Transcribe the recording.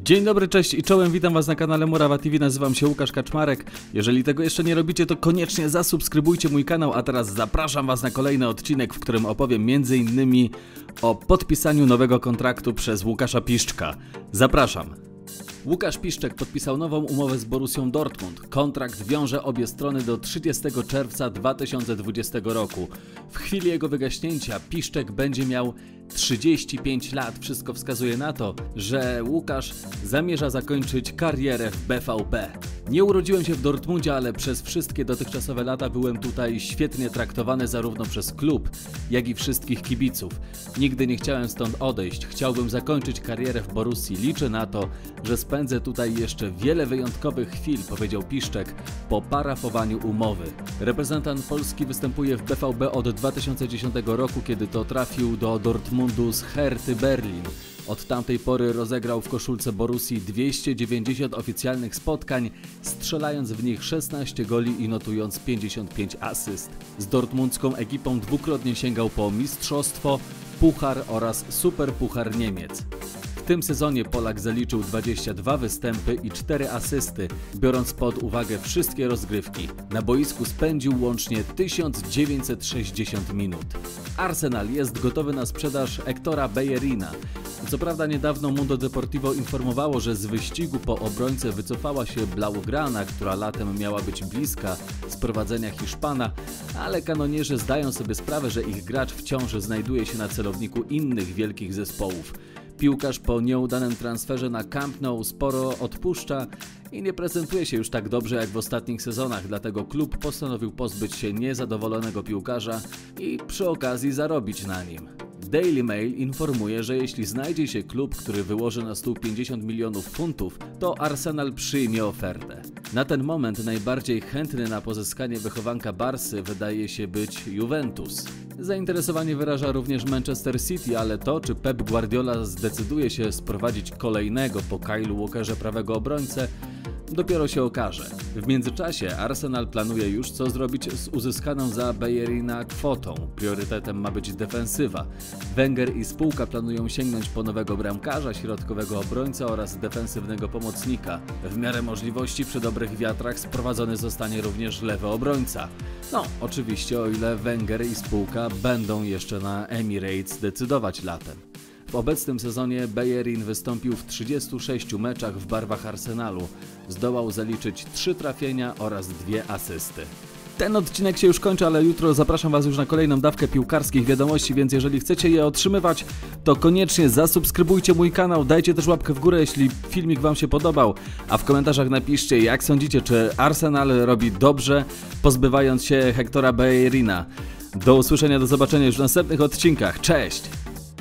Dzień dobry, cześć i czołem, witam was na kanale Murawa TV, nazywam się Łukasz Kaczmarek. Jeżeli tego jeszcze nie robicie, to koniecznie zasubskrybujcie mój kanał, a teraz zapraszam was na kolejny odcinek, w którym opowiem m.in. o podpisaniu nowego kontraktu przez Łukasza Piszczka. Zapraszam. Łukasz Piszczek podpisał nową umowę z Borussią Dortmund. Kontrakt wiąże obie strony do 30 czerwca 2020 roku. W chwili jego wygaśnięcia Piszczek będzie miał 35 lat. Wszystko wskazuje na to, że Łukasz zamierza zakończyć karierę w BVB. Nie urodziłem się w Dortmundzie, ale przez wszystkie dotychczasowe lata byłem tutaj świetnie traktowany zarówno przez klub, jak i wszystkich kibiców. Nigdy nie chciałem stąd odejść. Chciałbym zakończyć karierę w Borussii. Liczę na to, że spędzę tutaj jeszcze wiele wyjątkowych chwil, powiedział Piszczek po parafowaniu umowy. Reprezentant Polski występuje w BVB od 2010 roku, kiedy to trafił do Dortmundu z Herty Berlin. Od tamtej pory rozegrał w koszulce Borussii 290 oficjalnych spotkań, strzelając w nich 16 goli i notując 55 asyst. Z dortmundzką ekipą dwukrotnie sięgał po mistrzostwo, puchar oraz superpuchar Niemiec. W tym sezonie Polak zaliczył 22 występy i 4 asysty, biorąc pod uwagę wszystkie rozgrywki. Na boisku spędził łącznie 1960 minut. Arsenal jest gotowy na sprzedaż Hectora Bellerina. Co prawda niedawno Mundo Deportivo informowało, że z wyścigu po obrońcę wycofała się Blaugrana, która latem miała być bliska sprowadzenia Hiszpana, ale kanonierzy zdają sobie sprawę, że ich gracz wciąż znajduje się na celowniku innych wielkich zespołów. Piłkarz po nieudanym transferze na Camp Nou sporo odpuszcza i nie prezentuje się już tak dobrze jak w ostatnich sezonach, dlatego klub postanowił pozbyć się niezadowolonego piłkarza i przy okazji zarobić na nim. Daily Mail informuje, że jeśli znajdzie się klub, który wyłoży na stół 50 milionów funtów, to Arsenal przyjmie ofertę. Na ten moment najbardziej chętny na pozyskanie wychowanka Barsy wydaje się być Juventus. Zainteresowanie wyraża również Manchester City, ale to, czy Pep Guardiola zdecyduje się sprowadzić kolejnego po Kylu Walkerze prawego obrońcę, dopiero się okaże. W międzyczasie Arsenal planuje już co zrobić z uzyskaną za Bayerina kwotą. Priorytetem ma być defensywa. Wenger i spółka planują sięgnąć po nowego bramkarza, środkowego obrońca oraz defensywnego pomocnika. W miarę możliwości przy dobrych wiatrach sprowadzony zostanie również lewy obrońca. No, oczywiście o ile Wenger i spółka będą jeszcze na Emirates decydować latem. W obecnym sezonie Bellerin wystąpił w 36 meczach w barwach Arsenalu. Zdołał zaliczyć 3 trafienia oraz 2 asysty. Ten odcinek się już kończy, ale jutro zapraszam Was już na kolejną dawkę piłkarskich wiadomości, więc jeżeli chcecie je otrzymywać, to koniecznie zasubskrybujcie mój kanał, dajcie też łapkę w górę, jeśli filmik Wam się podobał, a w komentarzach napiszcie, jak sądzicie, czy Arsenal robi dobrze, pozbywając się Hectora Bellerina. Do usłyszenia, do zobaczenia już w następnych odcinkach. Cześć!